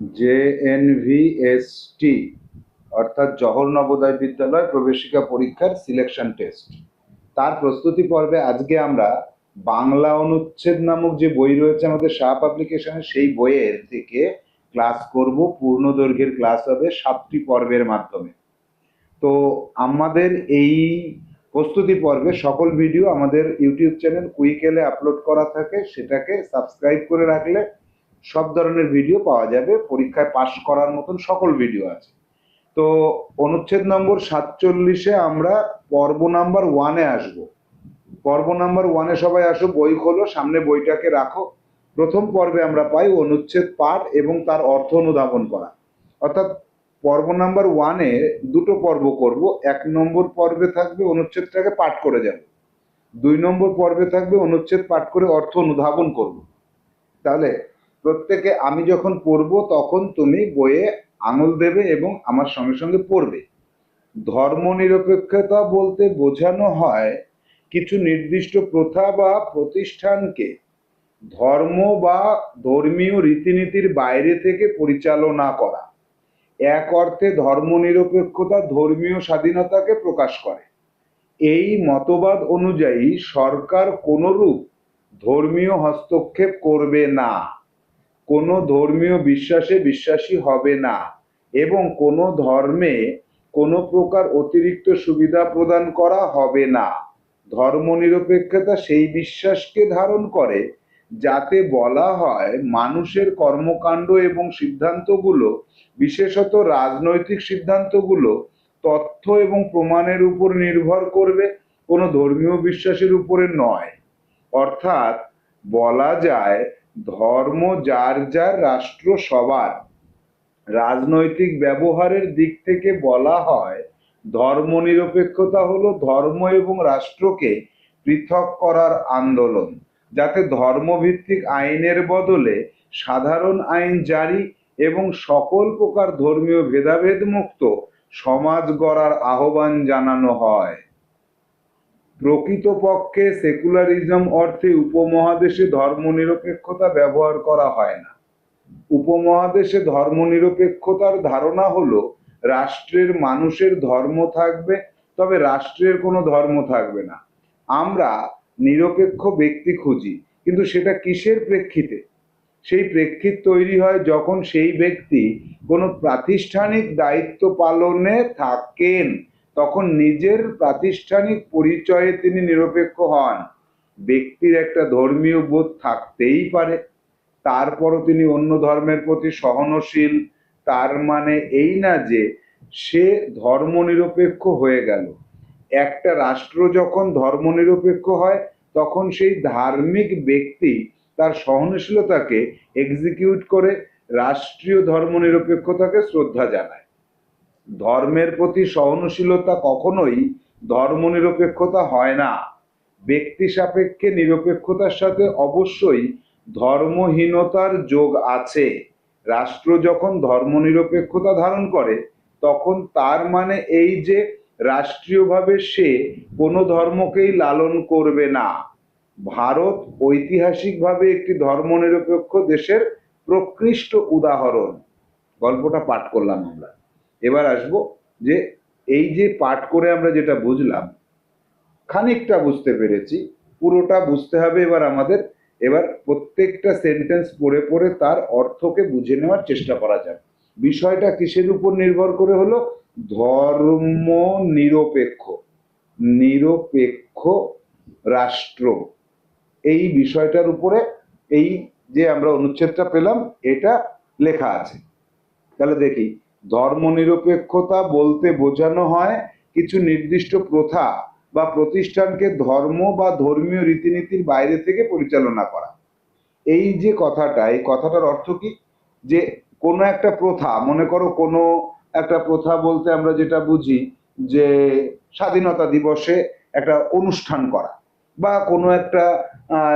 J N V S T, অর্থাৎ জহর নবোদয় বিদ্যালয় প্রবেশিকা পরীক্ষার সিলেকশন টেস্ট তার প্রস্তুতি পর্বে আজকে আমরা বাংলা অনুচ্ছেদ নামক যে বই রয়েছে আমাদের শাহ পাবলিকেশনের সেই বইয়ের থেকে ক্লাস করব। পূর্ণ দৈর্ঘ্যের ক্লাস হবে সাতটি পর্বের মাধ্যমে। তো আমাদের এই প্রস্তুতি পর্বে সকল ভিডিও আমাদের ইউটিউব চ্যানেল কুইকেলে আপলোড করা থাকে। সেটাকে সাবস্ক্রাইব করে রাখলে সব ধরনের ভিডিও পাওয়া যাবে। পরীক্ষায় পাশ করার মতন সকল ভিডিও আছে। তো অনুচ্ছেদ নম্বর সাতচল্লিশে আমরা পর্ব নাম্বার ওয়ানে আসব। পর্ব নাম্বার ওয়ানে সবাই আসো বই খোলো, সামনে বইটাকে রাখো। প্রথম পর্বে আমরা পাই অনুচ্ছেদ পাঠ এবং তার অর্থ অনুধাবন করা। অর্থাৎ পর্ব নাম্বার ওয়ানে দুটো পর্ব করব। এক নম্বর পর্বে থাকবে অনুচ্ছেদটাকে পাঠ করে যাব। দুই নম্বর পর্বে থাকবে অনুচ্ছেদ পাঠ করে অর্থ অনুধাবন করব। তাহলে প্রত্যেকে আমি যখন পড়ব, তখন তুমি বইয়ে আঙুল দেবে এবং আমার সঙ্গে সঙ্গে পড়বে। ধর্মনিরপেক্ষতা বলতে বোঝানো হয় কিছু নির্দিষ্ট প্রথা বা প্রতিষ্ঠানকে। ধর্ম বা ধর্মীয় রীতিনীতির বাইরে থেকে পরিচালনা করা। এক অর্থে ধর্মনিরপেক্ষতা ধর্মীয় স্বাধীনতাকে প্রকাশ করে। এই মতবাদ অনুযায়ী সরকার কোনরূপ ধর্মীয় হস্তক্ষেপ করবে না। কোনো ধর্মীয় বিশ্বাসে বিশ্বাসী হবে না এবং কোনো ধর্মে কোনো প্রকার অতিরিক্ত সুবিধা প্রদান করা হবে না। ধর্মনিরপেক্ষতা সেই বিশ্বাসকে ধারণ করে, যাতে বলা হয় মানুষের কর্মকাণ্ড এবং সিদ্ধান্তগুলো, বিশেষত রাজনৈতিক সিদ্ধান্তগুলো, তথ্য এবং প্রমাণের উপর নির্ভর করবে, কোনো ধর্মীয় বিশ্বাসের উপরে নয়। অর্থাৎ বলা যায় ধর্ম যার যার রাষ্ট্র সবার। রাজনৈতিক ব্যবহারের দিক থেকে বলা হয়, ধর্মনিরপেক্ষতা হলো ধর্ম এবং রাষ্ট্রকে পৃথক করার আন্দোলন, যাতে ধর্মভিত্তিক আইনের বদলে সাধারণ আইন জারি এবং সকল প্রকার ধর্মীয় ভেদাভেদ মুক্ত সমাজ গড়ার আহ্বান জানানো হয়। প্রকৃতপক্ষে সেকুলারিজম অর্থে উপমহাদেশে ধর্মনিরপেক্ষতা ব্যবহার করা হয় না। উপমহাদেশে ধর্মনিরপেক্ষতার ধারণা হলো, রাষ্ট্রের মানুষের ধর্ম থাকবে, তবে রাষ্ট্রের কোনো ধর্ম থাকবে না। আমরা নিরপেক্ষ ব্যক্তি খুঁজি, কিন্তু সেটা কিসের প্রেক্ষিতে? সেই প্রেক্ষিত তৈরি হয় যখন সেই ব্যক্তি কোনো প্রাতিষ্ঠানিক দায়িত্ব পালনে থাকেন। তখন নিজের প্রাতিষ্ঠানিক পরিচয়ে তিনি নিরপেক্ষ হন। ব্যক্তির একটা ধর্মীয় বোধ থাকতেই পারে। তারপরও তিনি অন্য ধর্মের প্রতি সহনশীল। তার মানে এই না যে সে ধর্মনিরপেক্ষ হয়ে গেল। একটা রাষ্ট্র যখন ধর্মনিরপেক্ষ হয়, তখন সেই ধার্মিক ব্যক্তি তার সহনশীলতাকে এক্সিকিউট করে রাষ্ট্রীয় ধর্মনিরপেক্ষতাকে শ্রদ্ধা জানায়। ধর্মের প্রতি সহনশীলতা কখনোই ধর্মনিরপেক্ষতা হয় না। ব্যক্তি সাপেক্ষে নিরপেক্ষতার সাথে অবশ্যই ধর্মহীনতার যোগ আছে। রাষ্ট্র যখন ধর্মনিরপেক্ষতা ধারণ করে, তখন তার মানে এই যে রাষ্ট্রীয়ভাবে সে কোনো ধর্মকেই লালন করবে না। ভারত ঐতিহাসিকভাবে একটি ধর্মনিরপেক্ষ দেশের প্রকৃষ্ট উদাহরণ। গল্পটা পাঠ করলাম আমরা। এবার আসব যে এই যে পাঠ করে আমরা যেটা বুঝলাম, খানিকটা বুঝতে পেরেছি, পুরোটা বুঝতে হবে এবার আমাদের। এবার প্রত্যেকটা সেন্টেন্স পড়ে পড়ে তার অর্থকে বুঝে নেওয়ার চেষ্টা করা যাক। বিষয়টা কিসের উপর নির্ভর করে হলো? ধর্ম নিরপেক্ষ নিরপেক্ষ রাষ্ট্র। এই বিষয়টার উপরে এই যে আমরা অনুচ্ছেদটা পেলাম, এটা লেখা আছে। তাহলে দেখি ধর্মনিরপেক্ষতা বলতে বোঝানো হয় কিছু নির্দিষ্ট প্রথা বা প্রতিষ্ঠানকে ধর্ম বা ধর্মীয় রীতিনীতির বাইরে থেকে পরিচালনা করা। এই যে কথাটা, এই কথাটার অর্থ কি? যে কোনো একটা প্রথা, মনে করো কোনো একটা প্রথা বলতে আমরা যেটা বুঝি যে স্বাধীনতা দিবসে একটা অনুষ্ঠান করা বা কোনো একটা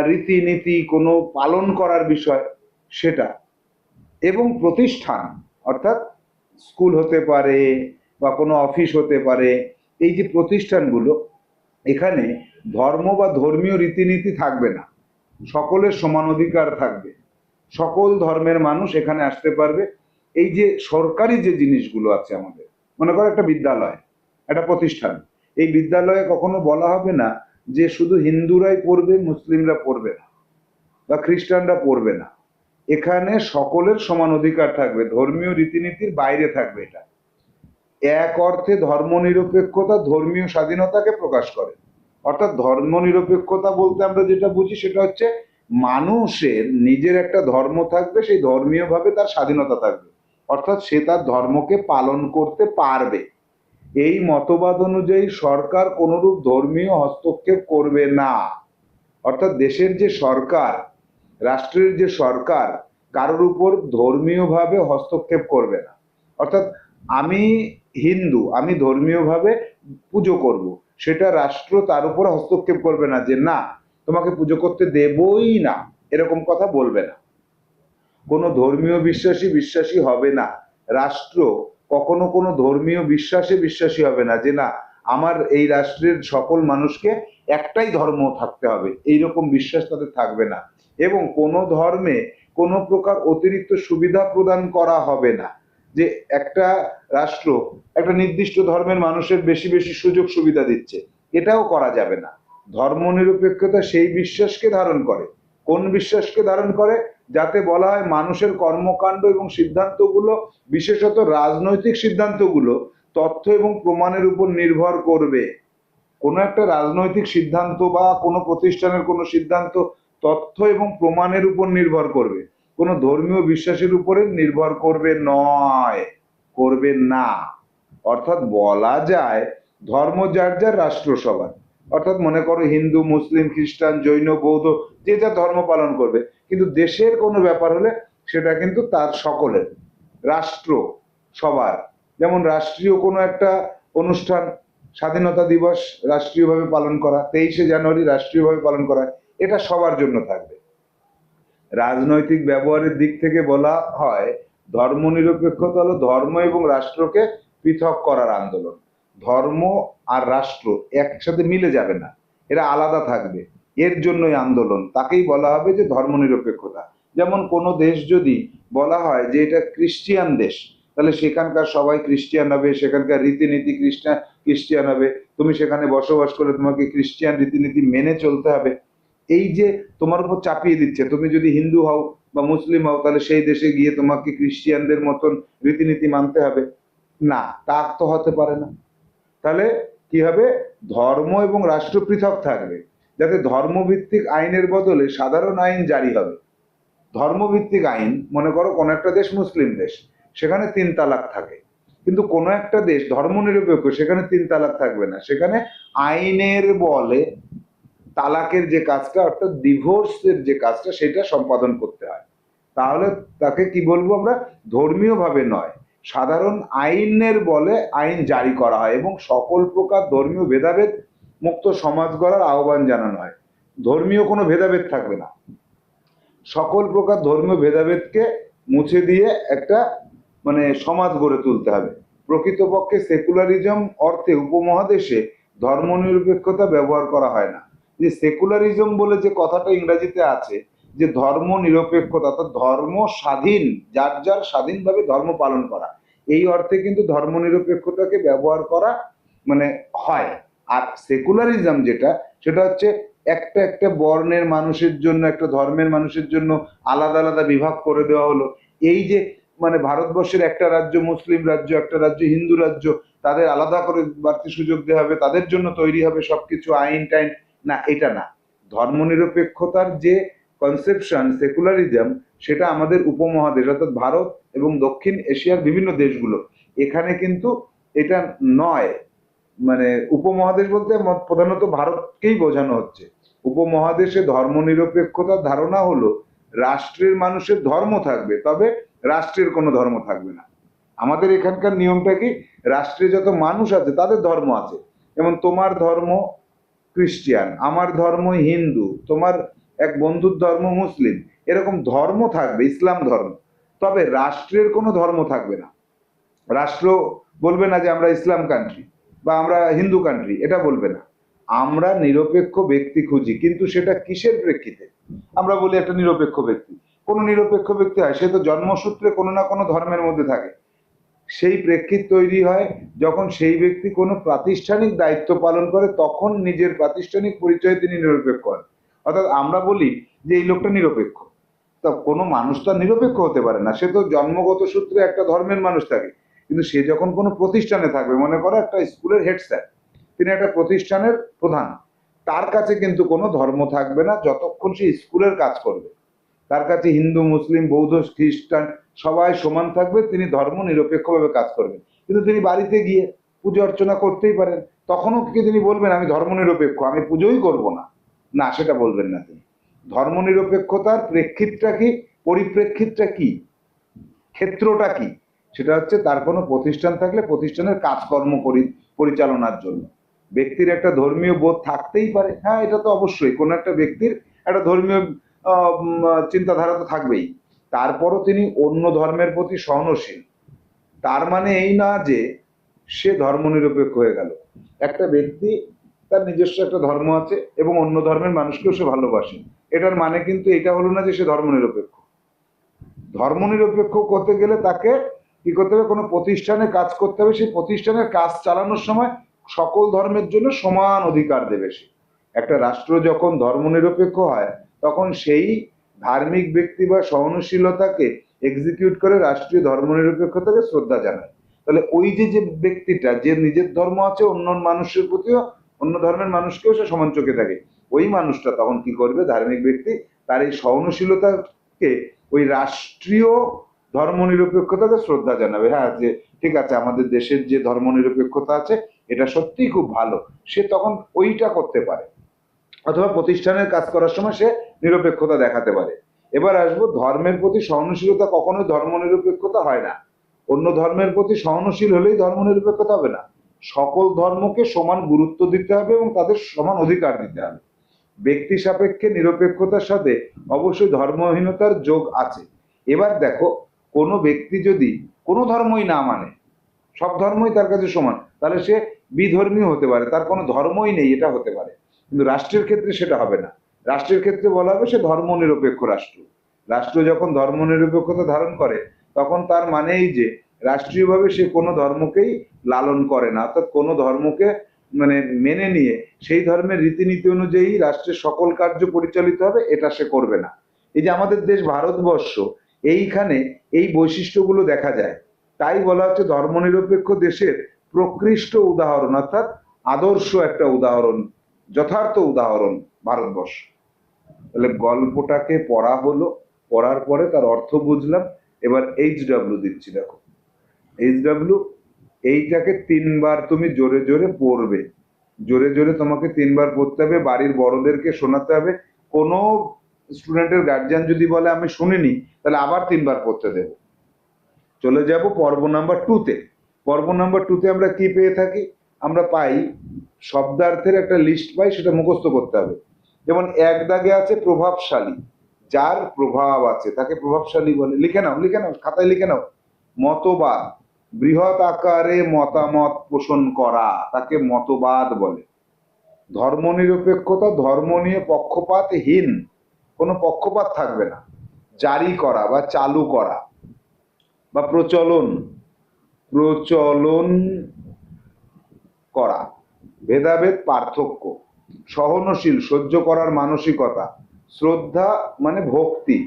রীতিনীতি কোনো পালন করার বিষয় সেটা। এবং প্রতিষ্ঠান, অর্থাৎ স্কুল হতে পারে বা কোনো অফিস হতে পারে, এই যে প্রতিষ্ঠানগুলো, এখানে ধর্ম বা ধর্মীয় রীতিনীতি থাকবে না। সকলের সমান অধিকার থাকবে। সকল ধর্মের মানুষ এখানে আসতে পারবে। এই যে সরকারি যে জিনিসগুলো আছে আমাদের, মনে করো একটা বিদ্যালয়, একটা প্রতিষ্ঠান, এই বিদ্যালয়ে কখনো বলা হবে না যে শুধু হিন্দুরাই পড়বে, মুসলিমরা পড়বে না, বা খ্রিস্টানরা পড়বে না। এখানে সকলের সমান অধিকার থাকবে, ধর্মীয় রীতিনীতির বাইরে থাকবে এটা। এক অর্থে ধর্মনিরপেক্ষতা ধর্মীয় স্বাধীনতাকে প্রকাশ করে। অর্থাৎ ধর্মনিরপেক্ষতা বলতে আমরা যেটা বুঝি সেটা হচ্ছে মানুষের নিজের একটা ধর্ম থাকবে, সেই ধর্মীয় ভাবে তার স্বাধীনতা থাকবে। অর্থাৎ সে তার ধর্মকে পালন করতে পারবে। এই মতবাদ অনুযায়ী সরকার কোনরূপ ধর্মীয় হস্তক্ষেপ করবে না। অর্থাৎ দেশের যে সরকার রাষ্ট্রের যে সরকার, কারোর উপর ধর্মীয়ভাবে হস্তক্ষেপ করবে না। অর্থাৎ আমি হিন্দু, আমি ধর্মীয়ভাবে পুজো করব। সেটা রাষ্ট্র তার উপর হস্তক্ষেপ করবে না যে, না, তোমাকে পুজো করতে দেবই না। এরকম কথা বলবে না। কোনো ধর্মীয় বিশ্বাসী বিশ্বাসী হবে না। রাষ্ট্র কখনো কোনো ধর্মীয় বিশ্বাসে বিশ্বাসী হবে না যে, না, আমার এই রাষ্ট্রের সকল মানুষকে একটাই ধর্ম থাকতে হবে। এইরকম বিশ্বাস তাদের থাকবে না। এবং কোনো ধর্মে কোনো প্রকার অতিরিক্ত সুবিধা প্রদান করা হবে না। যে একটা রাষ্ট্র একটা নির্দিষ্ট ধর্মের মানুষের বেশি বেশি সুযোগ সুবিধা দিচ্ছে, এটাও করা যাবে না। ধর্মনিরপেক্ষতা সেই বিশ্বাসকে ধারণ করে। কোন বিশ্বাসকে ধারণ করে? যাতে বলা হয় মানুষের কর্মকাণ্ড এবং সিদ্ধান্তগুলো, বিশেষত রাজনৈতিক সিদ্ধান্তগুলো, তথ্য এবং প্রমাণের উপর নির্ভর করবে। কোনো একটা রাজনৈতিক সিদ্ধান্ত বা কোনো প্রতিষ্ঠানের কোনো সিদ্ধান্ত তথ্য এবং প্রমাণের উপর নির্ভর করবে। কোনো ধর্মীয় বিশ্বাসের উপরে নির্ভর করবে নয়, করবে না। অর্থাৎ বলা যায় ধর্ম যার যার রাষ্ট্র সবার। অর্থাৎ মনে করো হিন্দু, মুসলিম, খ্রিস্টান, জৈন, বৌদ্ধ, যে যা ধর্ম পালন করবে। কিন্তু দেশের কোনো ব্যাপার হলে সেটা কিন্তু তার সকলের, রাষ্ট্র সবার। যেমন রাষ্ট্রীয় কোনো একটা অনুষ্ঠান, স্বাধীনতা দিবস রাষ্ট্রীয়ভাবে পালন করা, তেইশে জানুয়ারি রাষ্ট্রীয়ভাবে পালন করা এটা সবার জন্য থাকবে। রাজনৈতিক ব্যবহারের দিক থেকে বলা হয়, ধর্মনিরপেক্ষতা হলো ধর্ম এবং রাষ্ট্রকে পৃথক করার আন্দোলন। ধর্ম আর রাষ্ট্র একসাথে মিলে যাবে না, এরা আলাদা থাকবে। এর জন্যই আন্দোলন, তাকেই বলা হবে যে ধর্মনিরপেক্ষতা। যেমন কোনো দেশ যদি বলা হয় যে এটা খ্রিস্টিয়ান দেশ, তাহলে সেখানকার সবাই খ্রিস্টিয়ান হবে, সেখানকার রীতিনীতি খ্রিস্টান ক্রিশ্চিয়ান হবে। তুমি সেখানে বসবাস করে তোমাকে খ্রিস্টিয়ান রীতিনীতি মেনে চলতে হবে। এই যে তোমার উপর চাপিয়ে দিচ্ছে, তুমি যদি হিন্দু হও বা মুসলিম হও, তাহলে সেই দেশে গিয়ে তোমাকে খ্রিস্টিয়ানদের মতন রীতিনীতি মানতে হবে। না, তা তো হতে পারে না। তাহলে কি হবে? ধর্ম এবং রাষ্ট্র পৃথক থাকবে। যাতে ধর্মভিত্তিক আইনের বদলে সাধারণ আইন জারি হবে। ধর্মভিত্তিক আইন, মনে করো কোনো একটা দেশ মুসলিম দেশ, সেখানে তিন তালাক থাকে। কিন্তু কোনো একটা দেশ ধর্মনিরপেক্ষ, সেখানে তিন তালাক থাকবে না। সেখানে আইনের বলে তালাকের যে কাজটা, অর্থাৎ ডিভোর্সের যে কাজটা, সেটা সম্পাদন করতে হয়। তাহলে তাকে কি বলব আমরা? ধর্মীয় ভাবে নয়, সাধারণ আইনের বলে আইন জারি করা হয় এবং সকল প্রকার ধর্মীয় ভেদাভেদ মুক্ত সমাজ গড়ার আহ্বান জানানো হয়। ধর্মীয় কোনো ভেদাভেদ থাকবে না। সকল প্রকার ধর্মীয় ভেদাভেদকে মুছে দিয়ে একটা মানে সমাজ গড়ে তুলতে হবে। প্রকৃতপক্ষে সেকুলারিজম অর্থে উপমহাদেশে ধর্মনিরপেক্ষতা ব্যবহার করা হয় না। যে সেকুলারিজম বলে যে কথাটা ইংরেজিতে আছে, যে ধর্ম নিরপেক্ষতা, অর্থাৎ ধর্ম স্বাধীন, যার যার স্বাধীনভাবে ধর্ম পালন করা, এই অর্থে কিন্তু ধর্ম নিরপেক্ষতাকে ব্যবহার করা মানে হয়। আর সেকুলারিজম যেটা, সেটা হচ্ছে একটা একটা বর্ণের মানুষের জন্য, একটা ধর্মের মানুষের জন্য আলাদা আলাদা বিভাগ করে দেওয়া হলো। এই যে মানে ভারতবর্ষের একটা রাজ্য মুসলিম রাজ্য, একটা রাজ্য হিন্দু রাজ্য, তাদের আলাদা করে বাড়তি সুযোগ দেওয়া হবে, তাদের জন্য তৈরি হবে সবকিছু, আইন টাইন না, এটা না। ধর্মনিরপেক্ষতার যে কনসেপশন সেকুলারিজম সেটা আমাদের উপমহাদেশ, অর্থাৎ ভারত এবং দক্ষিণ এশিয়ার বিভিন্ন দেশগুলো। এখানে কিন্তু এটা নয়। মানে উপমহাদেশ বলতে প্রধানত ভারতকেই বোঝানো হচ্ছে। উপমহাদেশে ধর্মনিরপেক্ষতার ধারণা হলো, রাষ্ট্রের মানুষের ধর্ম থাকবে, তবে রাষ্ট্রের কোনো ধর্ম থাকবে না। আমাদের এখানকার নিয়মটা কি? রাষ্ট্রে যত মানুষ আছে, তাদের ধর্ম আছে। যেমন তোমার ধর্ম খ্রিস্টিয়ান, আমার ধর্ম হিন্দু, তোমার এক বন্ধুর ধর্ম মুসলিম, এরকম ধর্ম থাকবে, ইসলাম ধর্ম। তবে রাষ্ট্রের কোনো ধর্ম থাকবে না। রাষ্ট্র বলবে না যে আমরা ইসলাম কান্ট্রি বা আমরা হিন্দু কান্ট্রি এটা বলবে না। আমরা নিরপেক্ষ ব্যক্তি খুঁজি, কিন্তু সেটা কিসের প্রেক্ষিতে? আমরা বলি একটা নিরপেক্ষ ব্যক্তি। কোনো নিরপেক্ষ ব্যক্তি হয়, সে তো জন্মসূত্রে কোনো না কোনো ধর্মের মধ্যে থাকে। সেই প্রেক্ষিত তৈরি হয়, যখন সেই ব্যক্তি কোনো প্রাতিষ্ঠানিক দায়িত্ব পালন করে, তখন নিজের প্রাতিষ্ঠানিক পরিচয়ে তিনি নিরপেক্ষ হন। অর্থাৎ আমরা বলি যে, এই লোকটা নিরপেক্ষ। তা কোনো মানুষ তো আর নিরপেক্ষ হতে পারে না। সে তো জন্মগত সূত্রে একটা ধর্মের মানুষ থাকে। কিন্তু সে যখন কোনো প্রতিষ্ঠানে থাকবে, মনে করো একটা স্কুলের হেড স্যার, তিনি একটা প্রতিষ্ঠানের প্রধান, তার কাছে কিন্তু কোনো ধর্ম থাকবে না, যতক্ষণ সে স্কুলের কাজ করবে। তার কাছে হিন্দু, মুসলিম, বৌদ্ধ, খ্রিস্টান সবাই সমান থাকবে, তিনি ধর্ম নিরপেক্ষভাবে কাজ করবেন। কিন্তু তিনি বাড়িতে গিয়ে পুজো অর্চনা করতেই পারেন। তখনও কি তিনি বলবেন, আমি ধর্ম নিরপেক্ষ, আমি পুজোই করব না না, সেটা বলবেন না তিনি। ধর্ম নিরপেক্ষতার প্রেক্ষিতটা কি, পরিপ্রেক্ষিতটা কি, ক্ষেত্রটা কি, সেটা হচ্ছে তার কোনো প্রতিষ্ঠান থাকলে প্রতিষ্ঠানের কাজকর্ম করি পরিচালনার জন্য। ব্যক্তির একটা ধর্মীয় বোধ থাকতেই পারে। হ্যাঁ এটা তো অবশ্যই। কোনো একটা ব্যক্তির একটা ধর্মীয় চিন্তাধারা তো থাকবেই। তারপরও তিনি অন্য ধর্মের প্রতি সহনশীল। তার মানে এই না যে সে ধর্মনিরপেক্ষ হয়ে গেল। একটা ব্যক্তি, তার নিজস্ব একটা ধর্ম আছে এবং অন্য ধর্মের মানুষকেও সে ভালোবাসে। এটার মানে কিন্তু এটা হলো না যে সে ধর্মনিরপেক্ষ। ধর্মনিরপেক্ষ করতে গেলে তাকে কি করতে হবে? কোনো প্রতিষ্ঠানে কাজ করতে হবে। সেই প্রতিষ্ঠানের কাজ চালানোর সময় সকল ধর্মের জন্য সমান অধিকার দেবে সে। একটা রাষ্ট্র যখন ধর্মনিরপেক্ষ হয়, তখন সেই ধার্মিক ব্যক্তি বা সহনশীলতাকে এক্সিকিউট করে রাষ্ট্রীয় ধর্মনিরপেক্ষতাকে শ্রদ্ধা জানায়। তাহলে ওই যে যে ব্যক্তিটা, যে নিজের ধর্ম আছে, অন্য মানুষের প্রতিও, অন্য ধর্মের মানুষকেও সে সমান চোখে থাকে ওই মানুষটা তখন কি করবে? ধার্মিক ব্যক্তি, তার এই সহনশীলতাকে ওই রাষ্ট্রীয় ধর্মনিরপেক্ষতাকে শ্রদ্ধা জানাবে। হ্যাঁ যে ঠিক আছে, আমাদের দেশের যে ধর্মনিরপেক্ষতা আছে, এটা সত্যিই খুব ভালো। সে তখন ওইটা করতে পারে। অথবা প্রতিষ্ঠানের কাজ করার সময় সে নিরপেক্ষতা দেখাতে পারে। এবার আসব ধর্মের প্রতি সহনশীলতা কখনোই ধর্মনিরপেক্ষতা হয় না। অন্য ধর্মের প্রতি সহনশীল হলেই ধর্ম নিরপেক্ষতা হবে না। সকল ধর্মকে সমান গুরুত্ব দিতে হবে এবং তাদের সমান অধিকার দিতে হবে। ব্যক্তি সাপেক্ষে নিরপেক্ষতার সাথে অবশ্যই ধর্মহীনতার যোগ আছে। এবার দেখো, কোনো ব্যক্তি যদি কোনো ধর্মই না মানে সব ধর্মই তার কাছে সমান, তাহলে সে বিধর্মী হতে পারে, তার কোনো ধর্মই নেই, এটা হতে পারে। কিন্তু রাষ্ট্রের ক্ষেত্রে সেটা হবে না। রাষ্ট্রের ক্ষেত্রে বলা হবে সে ধর্ম নিরপেক্ষ রাষ্ট্র। রাষ্ট্র যখন ধর্ম নিরপেক্ষতা ধারণ করে, তখন তার মানে এই যে রাষ্ট্রীয়ভাবে সে কোনো ধর্মকেই লালন করে না, অর্থাৎ কোনো ধর্মকে মানে মেনে নিয়ে সেই ধর্মের রীতিনীতি অনুযায়ী রাষ্ট্রের সকল কার্য পরিচালিত হবে, এটা সে করবে না। এই যে আমাদের দেশ ভারতবর্ষ, এইখানে এই বৈশিষ্ট্যগুলো দেখা যায়। তাই বলা হচ্ছে ধর্মনিরপেক্ষ দেশের প্রকৃষ্ট উদাহরণ, অর্থাৎ আদর্শ একটা উদাহরণ। যথার্থ উদাহরণ ভারতবর্ষ। তাহলে গল্পটাকে পড়া হলো, পড়ার পরে তার অর্থ বুঝলাম, এবার এইচ ডাব্লিউ দিচ্ছি দেখো। এইচ ডাব্লিউ এইটাকে তিনবার তুমি জোরে জোরে পড়বে। জোরে জোরে তোমাকে তিনবার পড়তে হবে, বাড়ির বড়দেরকে শোনাতে হবে। কোনো স্টুডেন্টের গার্জিয়ান যদি বলে, আমি শুনিনি, তাহলে আবার তিনবার পড়তে দেব। চলে যাব পর্ব নাম্বার টুতে পর্ব নাম্বার টুতে আমরা কি পেয়ে থাকি? আমরা পাই, শব্দার্থের একটা লিস্ট পাই, সেটা মুখস্থ করতে হবে। যেমন এক দাগে আছে প্রভাবশালী, যার প্রভাব আছে, তাকে প্রভাবশালী বলে। লিখে নাও লিখে নাও, খাতায় লিখে নাও। মতবাদ, বৃহৎ আকারে মতামত পোষণ করা, তাকে মতবাদ বলে। ধর্মনিরপেক্ষতা, ধর্ম নিয়ে পক্ষপাতহীন, কোনো পক্ষপাত থাকবে না। জারি করা বা চালু করা বা প্রচলন প্রচলন করা, ভেদাভেদ পার্থক্য, সহনশীল, সহ্য করার মানসিকতা, শ্রদ্ধা মানে ভক্তি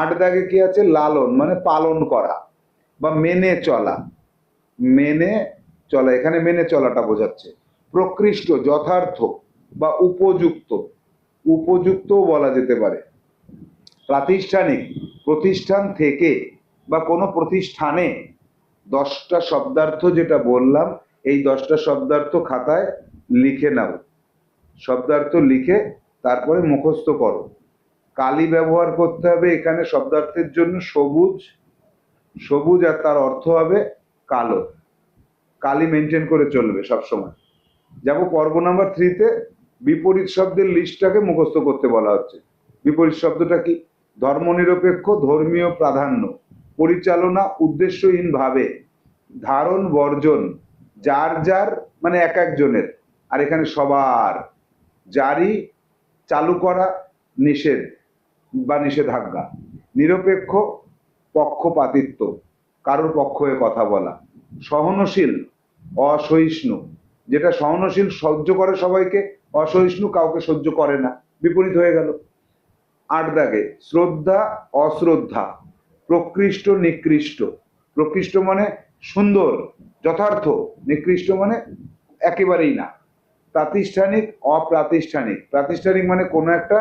আট দাগে কি আছে? লালন মানে পালন করা বা মেনে চলা। মেনে চলা, এখানে মেনে চলাটা বোঝাচ্ছে। প্রকৃষ্ট, যথার্থ বা উপযুক্ত, উপযুক্তও বলা যেতে পারে। প্রাতিষ্ঠানিক, প্রতিষ্ঠান থেকে বা কোনো প্রতিষ্ঠানে দশটা শব্দার্থ যেটা বললাম এই দশটা শব্দার্থ খাতায় লিখে নাও। শব্দার্থ লিখে তারপরে মুখস্থ করো। কালি ব্যবহার করতে হবে এখানে শব্দার্থের জন্য সবুজ সবুজ আর তার অর্থ হবে কালো। কালি মেনটেন করে চলবে সবসময়। যাব পর্ব নাম্বার থ্রিতে বিপরীত শব্দের লিস্টটাকে মুখস্থ করতে বলা হচ্ছে। বিপরীত শব্দটা কি? ধর্মনিরপেক্ষ, ধর্মীয় প্রাধান্য, পরিচালনা, উদ্দেশ্যহীন ভাবে, ধারণ, বর্জন যার যার মানে এক একজনের। আর এখানে সবার। জারি চালু করা নিষেধ বা নিষেধাজ্ঞা। নিরপেক্ষ পক্ষপাতিত্ব। কারোর পক্ষ হয়ে কথা বলা। সহনশীল, অসহিষ্ণু। যেটা সহনশীল সহ্য করে সবাইকে, অসহিষ্ণু কাউকে সহ্য করে না। বিপরীত হয়ে গেল। আট দাগে, শ্রদ্ধা, অশ্রদ্ধা। প্রকৃষ্ট, নিকৃষ্ট। প্রকৃষ্ট মানে সুন্দর, যথার্থ, নিকৃষ্ট মানে একেবারেই না। প্রাতিষ্ঠানিক, অপ্রাতিষ্ঠানিক। প্রাতিষ্ঠানিক মানে কোনো একটা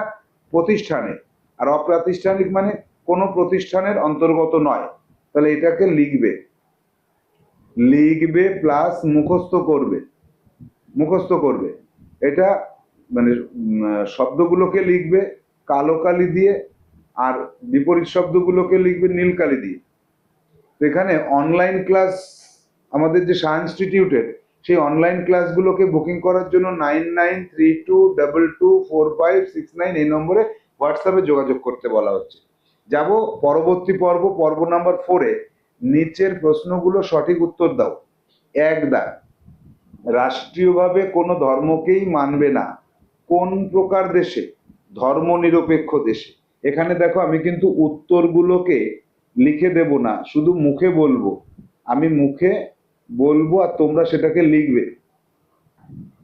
প্রতিষ্ঠানে, আর অপ্রাতিষ্ঠানিক মানে কোনো প্রতিষ্ঠানের অন্তর্গত নয়। তাহলে এটাকে লিখবে। লিখবে প্লাস মুখস্থ করবে। মুখস্থ করবে। এটা মানে শব্দগুলোকে লিখবে, কালো কালি দিয়ে, আর বিপরীত শব্দগুলোকে লিখবে নীল কালি দিয়ে। এখানে অনলাইন ক্লাস আমাদের যে শাহ ইনস্টিটিউটের সেই অনলাইন ক্লাসগুলোকে বুকিং করার জন্য nine nine three two double two four five six nine এই নম্বরে হোয়াটসঅ্যাপে যোগাযোগ করতে বলা হচ্ছে। যাব পরবর্তী পর্ব পর্ব নাম্বার ফোরে নিচের প্রশ্নগুলো সঠিক উত্তর দাও। এক দাগ, রাষ্ট্রীয়ভাবে কোনো ধর্মকেই মানবে না। কোন প্রকার দেশে? ধর্মনিরপেক্ষ দেশে। এখানে দেখো আমি কিন্তু উত্তরগুলোকে লিখে দেব না, শুধু মুখে বলব। আমি মুখে বলব আর তোমরা সেটাকে লিখবে।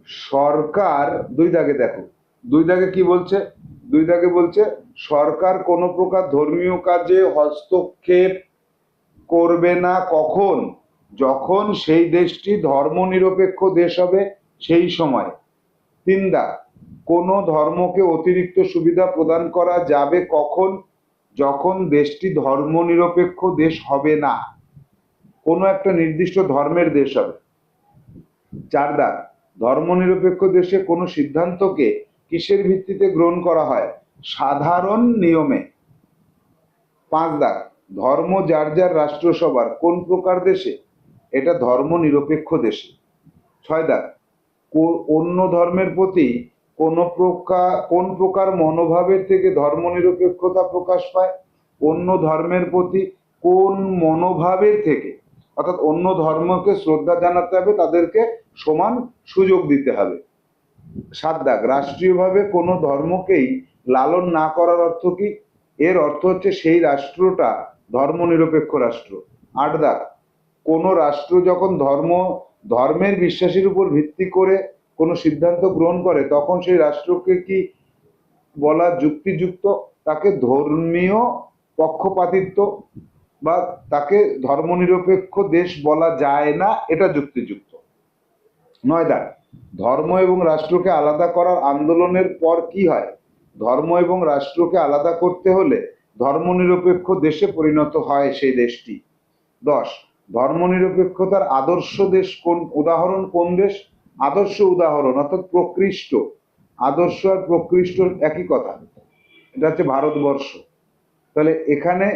সরকার, দুই দাগে দেখো। দুই দাগে কি বলছে? দুই দাগে বলছে, সরকার কোনো প্রকার ধর্মীয় কাজে হস্তক্ষেপ করবে না কখন? যখন সেই দেশটি ধর্মনিরপেক্ষ দেশ হবে, সেই সময়। তিন দাগ, কোনো ধর্মকে অতিরিক্ত সুবিধা প্রদান করা যাবে কখন? যখন দেশটি ধর্মনিরপেক্ষ দেশ হবে না, কোনো একটা নির্দিষ্ট ধর্মের দেশ হবে। চার দাগ ধর্মনিরপেক্ষ দেশে কোনো সিদ্ধান্তকে কিসের ভিত্তিতে গ্রহণ করা হয়? সাধারণ নিয়মে। পাঁচ দাগ ধর্ম যার যার রাষ্ট্রসভার কোন প্রকার দেশে, এটা ধর্ম নিরপেক্ষ দেশে। ছয় দাগ অন্য ধর্মের প্রতি কোন প্রকার কোন প্রকার মনোভাবের থেকে ধর্ম নিরপেক্ষতা প্রকাশ পায়? অন্য ধর্মের প্রতি কোন মনোভাবের থেকে? অর্থাৎ অন্য ধর্মকে শ্রদ্ধা জানাতে হবে, তাদেরকে সমান সুযোগ দিতে হবে। সাত দাগ, রাষ্ট্রীয়ভাবে কোনো ধর্মকেই লালন না করার অর্থ কি? এর অর্থ হচ্ছে সেই রাষ্ট্রটা ধর্মনিরপেক্ষ রাষ্ট্র। আট দাগ, কোনো রাষ্ট্র যখন ধর্ম, ধর্মের বিশ্বাসের উপর ভিত্তি করে কোনো সিদ্ধান্ত গ্রহণ করে, তখন সেই রাষ্ট্রকে কি বলা যুক্তিযুক্ত? তাকে ধর্মীয় পক্ষপাতিত্ব বা তাকে ধর্মনিরপেক্ষ দেশ বলা যায় না, এটা যুক্তিযুক্ত। নয় দাগ ধর্ম এবং রাষ্ট্রকে আলাদা করার আন্দোলনের পর কি হয়? ধর্ম এবং রাষ্ট্রকে আলাদা করতে হলে ধর্মনিরপেক্ষ দেশে পরিণত হয় সেই দেশটি। দশ, ধর্মনিরপেক্ষতার আদর্শ দেশ কোন? উদাহরণ কোন দেশ? আদর্শ উদাহরণ অর্থাৎ প্রকৃষ্ট। আদর্শ আর প্রকৃষ্ট একই কথা। এটা হচ্ছে ভারতবর্ষ। তাহলে এখানে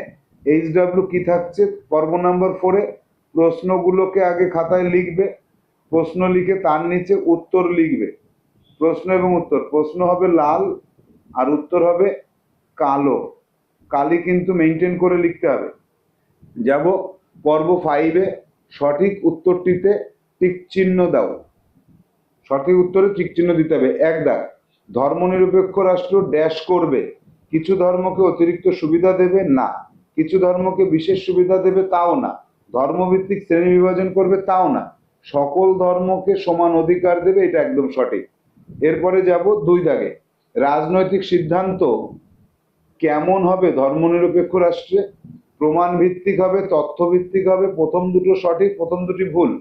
এইচ ডাব্লিউ কি থাকছে? পর্ব নাম্বার ফোরে প্রশ্নগুলোকে আগে খাতায় লিখবে, প্রশ্ন লিখে তার নিচে উত্তর লিখবে। প্রশ্ন এবং উত্তর। প্রশ্ন হবে লাল আর উত্তর হবে কালো। কালি কিন্তু মেনটেন করে লিখতে হবে। যাব পর্ব ফাইভে সঠিক উত্তরটিতে টিক চিহ্ন দাও। সঠিক উত্তরে টিক চিহ্ন দিতে হবে। এক দাগ, ধর্মনিরপেক্ষ রাষ্ট্র ড্যাশ করবে। কিছু ধর্মকে অতিরিক্ত সুবিধা দেবে না, কিছু ধর্মকে বিশেষ সুবিধা দেবে তাও না, ধর্মভিত্তিক শ্রেণি বিভাজন করবে তাও না। সকল ধর্মকে সমান অধিকার দেবে, এটা একদম সঠিক। এরপরে যাব দুই দাগে, রাজনৈতিক সিদ্ধান্ত কেমন হবে ধর্মনিরপেক্ষ রাষ্ট্রে? প্রমাণ ভিত্তিক হবে তথ্য ভিত্তিক হবে, প্রথম দুটো সঠিক, প্রথম দুটি ভুল।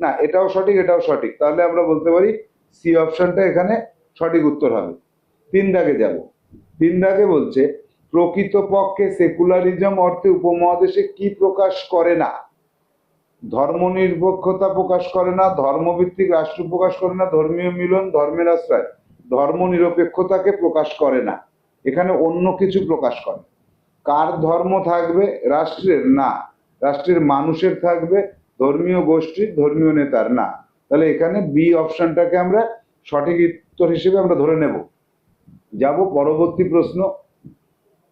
না, এটাও সঠিক এটাও সঠিক। তাহলে আমরা বলতে পারি সি অপশনটা এখানে সঠিক উত্তর হবে। তিন দাগে যাব। তিন দাগে বলছে, প্রকৃতপক্ষে সেকুলারিজম অর্থে উপমহাদেশে কি প্রকাশ করে না? ধর্মনিরপেক্ষতা প্রকাশ করে না, ধর্মভিত্তিক রাষ্ট্র প্রকাশ করে না, ধর্মীয় মিলন, ধর্মের আশ্রয়। ধর্ম নিরপেক্ষতাকে প্রকাশ করে না। এখানে অন্য কিছু প্রকাশ করে। কার ধর্ম থাকবে? রাষ্ট্রের, না। রাষ্ট্রের মানুষের থাকবে ধর্মীয় গোষ্ঠীর ধর্মীয় নেতার, না। তাহলে এখানে বি অপশনটাকে আমরা সঠিক উত্তর হিসেবে আমরা ধরে নেব। যাব পরবর্তী প্রশ্ন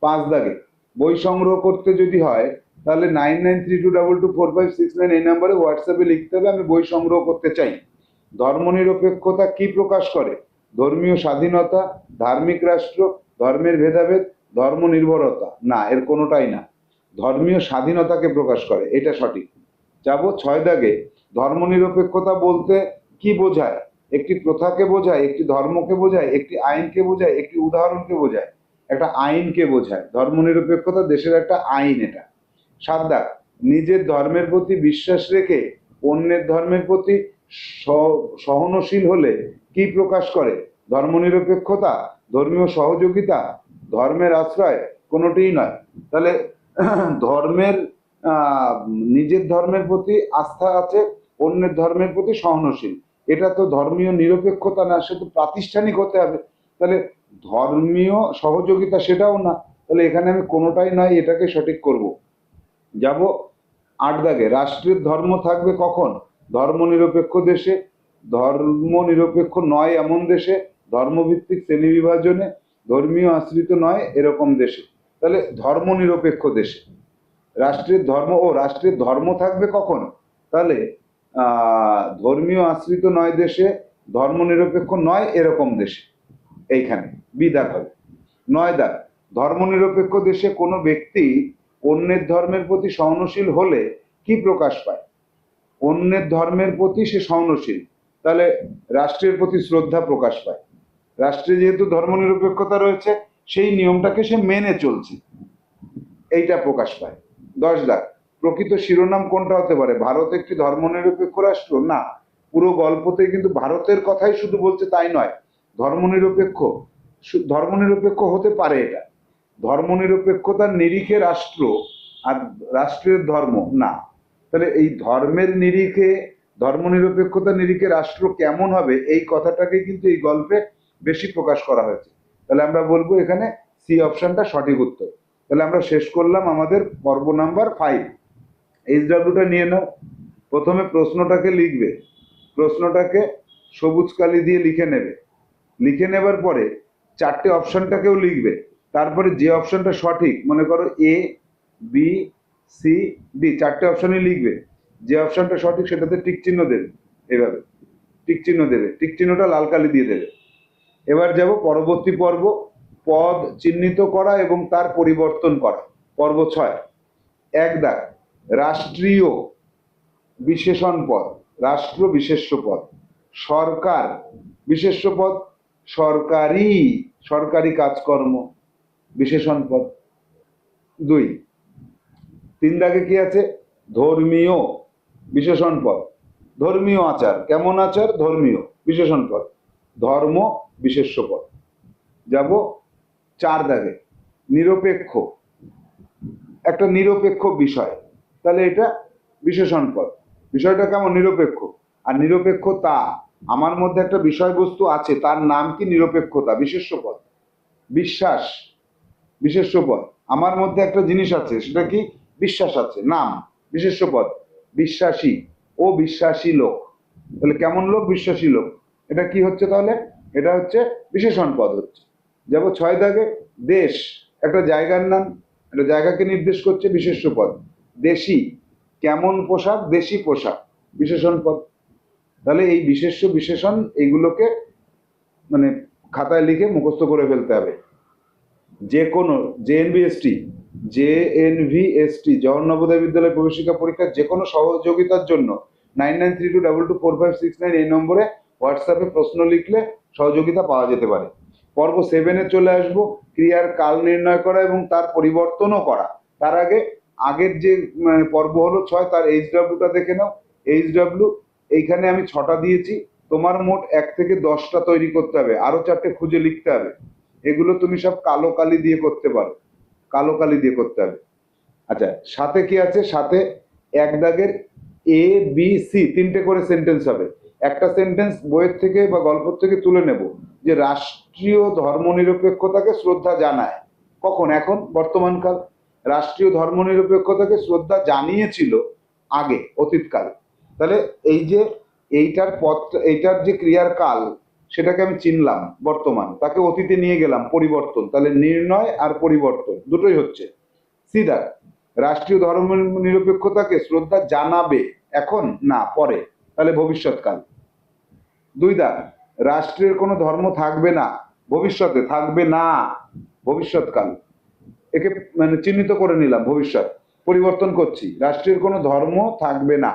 পাঁচ দাগে। বই সংগ্রহ করতে যদি হয়, তাহলে nine nine three two double two four five six nine এই নাম্বারে হোয়াটসঅ্যাপে লিখতে হবে, আমি বই সংগ্রহ করতে চাই। ধর্মনিরপেক্ষতা কি প্রকাশ করে? ধর্মীয় স্বাধীনতা, ধার্মিক রাষ্ট্র, ধর্মের ভেদাভেদ, ধর্ম নির্ভরতা। না, এর কোনোটাই না। ধর্মীয় স্বাধীনতাকে প্রকাশ করে, এটা সঠিক। যাব ছয় দাগে। ধর্মনিরপেক্ষতা বলতে কি বোঝায়? একটি প্রথাকে বোঝায়, একটি ধর্মকে বোঝায়, একটি আইনকে বোঝায়, একটি উদাহরণকে বোঝায়। একটা আইনকে বোঝায়। ধর্মনিরপেক্ষতা দেশের একটা আইন এটা। সাত দাগ, নিজের ধর্মের প্রতি বিশ্বাস রেখে অন্যের ধর্মের প্রতি সহনশীল হলে কি প্রকাশ করে? ধর্মনিরপেক্ষতা, ধর্মীয় সহযোগিতা, ধর্মের আশ্রয় কোনোটিই নয়। তাহলে ধর্মের নিজের ধর্মের প্রতি আস্থা আছে, অন্যের ধর্মের প্রতি সহনশীল। এটা তো ধর্মীয় নিরপেক্ষতা না সে তো প্রাতিষ্ঠানিক হতে হবে। তাহলে ধর্মীয় সহযোগিতা সেটাও না, তাহলে এখানে আমি কোনোটাই নয় এটাকে সঠিক করব। যাব আট দাগে, রাষ্ট্রের ধর্ম থাকবে কখন? ধর্মনিরপেক্ষ দেশে। ধর্মনিরপেক্ষ নয় এমন দেশে, ধর্মভিত্তিক শ্রেণি বিভাজনে ধর্মীয় আশ্রিত নয় এরকম দেশে। তাহলে ধর্মনিরপেক্ষ দেশে। রাষ্ট্রের ধর্ম ও রাষ্ট্রের ধর্ম থাকবে কখন? তাহলে ধর্মীয় আশ্রিত নয় দেশে, ধর্মনিরপেক্ষ নয় এরকম দেশে, এইখানে, বিদাত হবে। নয় দাগ ধর্মনিরপেক্ষ দেশে কোনো ব্যক্তি অন্যের ধর্মের প্রতি সহনশীল হলে কি প্রকাশ পায়? অন্যের ধর্মের প্রতি সে সহনশীল, তাহলে রাষ্ট্রের প্রতি শ্রদ্ধা প্রকাশ পায়। রাষ্ট্রে যেহেতু ধর্মনিরপেক্ষতা রয়েছে, সেই নিয়মটাকে সে মেনে চলছে। এইটা প্রকাশ পায়। দশ লাখ। প্রকৃত শিরোনাম কোনটা হতে পারে? ভারত একটি ধর্মনিরপেক্ষ রাষ্ট্র? না। পুরো গল্পতে কিন্তু ভারতের কথাই শুধু বলছে তাই নয়। ধর্মনিরপেক্ষ ধর্মনিরপেক্ষ হতে পারে এটা। ধর্মনিরপেক্ষতার নিরিখে রাষ্ট্র আর রাষ্ট্রের ধর্ম, না। তাহলে এই ধর্মের নিরিখে, ধর্মনিরপেক্ষতার নিরিখে রাষ্ট্র কেমন হবে, এই কথাটাকে কিন্তু এই গল্পে বেশি প্রকাশ করা হয়েছে। তাহলে আমরা বলব এখানে সি অপশনটা সঠিক উত্তর। তাহলে আমরা শেষ করলাম আমাদের পর্ব নাম্বার ফাইভ এইচ ডাব্লিউটা নিয়ে নাও। প্রথমে প্রশ্নটাকে লিখবে। প্রশ্নটাকে সবুজ কালি দিয়ে লিখে নেবে। লিখে নেবার পরে চারটে অপশানটাকেও লিখবে। তারপরে যে অপশানটা সঠিক, মনে করো এ বি সি ডি চারটে অপশানই লিখবে। যে অপশানটা সঠিক সেটাতে টিক চিহ্ন দেবে এভাবে। টিক চিহ্ন দেবে। টিক চিহ্নটা লাল কালি দিয়ে দেবে। এবার যাব পরবর্তী পর্ব। পদ চিহ্নিত করা এবং তার পরিবর্তন করা। পর্ব ছয়। এক দাগ, রাষ্ট্রীয় বিশেষণ পদ, রাষ্ট্র বিশেষ্য পদ। সরকার বিশেষ্য পদ, সরকারি সরকারি কাজকর্ম বিশেষণ পদ। দুই, তিন দাগে কি আছে? ধর্মীয় বিশেষণ পদ। ধর্মীয় আচার, কেমন আচার? ধর্মীয় বিশেষণ পদ। ধর্ম বিশেষ্য পদ। যাব চার দাগে নিরপেক্ষ। একটা নিরপেক্ষ বিষয়। তাহলে এটা বিশেষণ পদ। বিষয়টা কেমন? নিরপেক্ষ। আর নিরপেক্ষতা, আমার মধ্যে একটা বিষয়বস্তু আছে, তার নাম কি নিরপেক্ষতা? বিশেষ্য পদ। বিশ্বাস। বিশেষ্য পদ। আমার মধ্যে একটা জিনিস আছে, সেটা কি? বিশ্বাস আছে। নাম। বিশেষ্য পদ। বিশ্বাসী। ও বিশ্বাসী লোক। তাহলে কেমন লোক? বিশ্বাসী লোক। এটা কি হচ্ছে তাহলে? এটা হচ্ছে বিশেষণ পদ হচ্ছে। যাব ছয় দাগে, দেশ, একটা জায়গার নাম, একটা জায়গাকে নির্দেশ করছে বিশেষ্য পদ। দেশি, কেমন পোশাক? দেশি পোশাক, বিশেষণ পদ। তাহলে এই বিশেষ্য, বিশেষণ এইগুলোকে মানে খাতায় লিখে মুখস্থ করে ফেলতে হবে। যে কোনো জেএনভিএসটি জেএনভিএসটি জওহর নবোদয় বিদ্যালয় প্রবেশিকা পরীক্ষার যে কোনো সহযোগিতার জন্য nine nine three two double two four five six nine এই নম্বরে হোয়াটসঅ্যাপে প্রশ্ন লিখলে সহযোগিতা পাওয়া যেতে পারে। পর্ব সেভেনে চলে আসব ক্রিয়ার কাল নির্ণয় করা এবং তার পরিবর্তনও করা। তার আগে আগের যে মানে, পর্ব হলো ছয় তার এইচ ডাব্লিউটা দেখে নাও। এইচ ডাব্লিউ এইখানে আমি ছটা দিয়েছি। তোমার মোট এক থেকে দশটা তৈরি করতে হবে। আরও চারটে খুঁজে লিখতে হবে। এগুলো তুমি সব কালো কালি দিয়ে করতে পারো। কালো কালি দিয়ে করতে হবে। আচ্ছা সাথে কি আছে? সাথে এক দাগের এ বি সি তিনটে করে সেন্টেন্স হবে। একটা সেন্টেন্স বইয়ের থেকে বা গল্প থেকে তুলে নেব যে রাষ্ট্রীয় ধর্মনিরপেক্ষতাকে শ্রদ্ধা জানায়। কখন? এখন? বর্তমানকাল। রাষ্ট্রীয় ধর্মনিরপেক্ষতাকে শ্রদ্ধা জানিয়েছিল আগে, অতীতকাল। তাহলে এই যে এইটার পথ, এইটার যে ক্রিয়ার কাল, সেটাকে আমি চিনলাম বর্তমান। তাকে অতীতে নিয়ে গেলাম, পরিবর্তন। তাহলে নির্ণয় আর পরিবর্তন, দুটোই হচ্ছে। সিদা, রাষ্ট্রীয় ধর্ম নিরপেক্ষতাকে শ্রদ্ধা জানাবে এখন না পরে? তাহলে ভবিষ্যৎকাল। দুই রাষ্ট্রের কোনো ধর্ম থাকবে না, ভবিষ্যতে থাকবে না, ভবিষ্যৎকাল। একে মানে চিহ্নিত করে নিলাম, ভবিষ্যৎ। পরিবর্তন করছি। রাষ্ট্রের কোনো ধর্ম থাকবে না।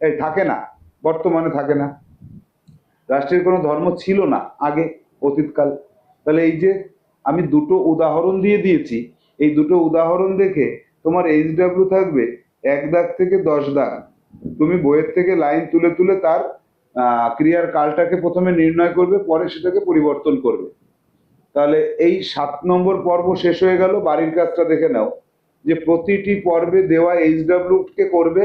এই থাকে না, বর্তমানে থাকে না। রাষ্ট্রের কোনো ধর্ম ছিল না আগে, অতীতকাল। তাহলে এই যে আমি দুটো উদাহরণ দিয়ে দিয়েছি, এই দুটো উদাহরণ দেখে তোমার এইচ ডাব্লিউ থাকবে এক দাগ থেকে দশ দাগ। তুমি বইয়ের থেকে লাইন তুলে তুলে তার ক্রিয়ার কালটাকে প্রথমে নির্ণয় করবে, পরে সেটাকে পরিবর্তন করবে। তাহলে এই সাত নম্বর পর্ব শেষ হয়ে গেল। বাড়ির কাজটা দেখে নাও। যে প্রতিটি পর্বে দেওয়া এইচ ডাব্লিউ কে করবে,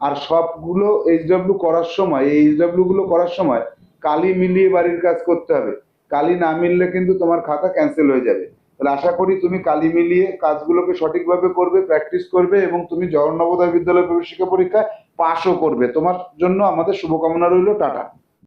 আর সবগুলো এইচ ডাব্লিউ করার সময়, এই এইচ ডাব্লিউ গুলো করার সময় কালি মিলিয়ে বাড়ির কাজ করতে হবে। কালি না মিললে কিন্তু তোমার খাতা ক্যান্সেল হয়ে যাবে। তাহলে আশা করি তুমি কালি মিলিয়ে কাজগুলোকে সঠিকভাবে করবে প্র্যাকটিস করবে, এবং তুমি জগন্নবোদয় বিদ্যালয় প্রবেশিকা পরীক্ষায় পাশও করবে। তোমার জন্য আমাদের শুভকামনা রইল টাটা।